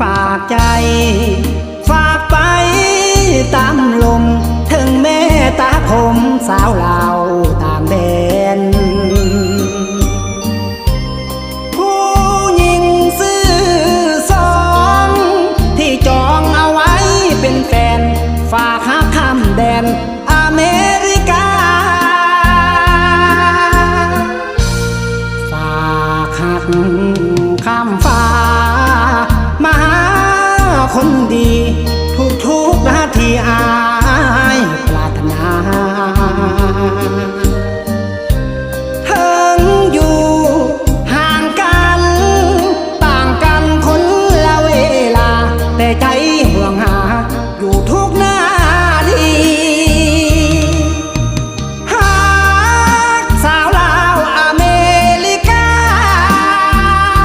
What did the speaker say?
ฝากใจ ฝากไปตามลม ถึงแม่ตาคมสาวลาวต่างแดน ผู้หญิงซื่อสองที่จองเอาไว้เป็นแฟน ฝากหาคำแดนอเมริกา ฝากหักข้ามฟ้า ดี ทุกทุกนาทีอายปรารถนางกันต่างกันคนละเวลาแต่ใจห่วงหาอยู่ทุก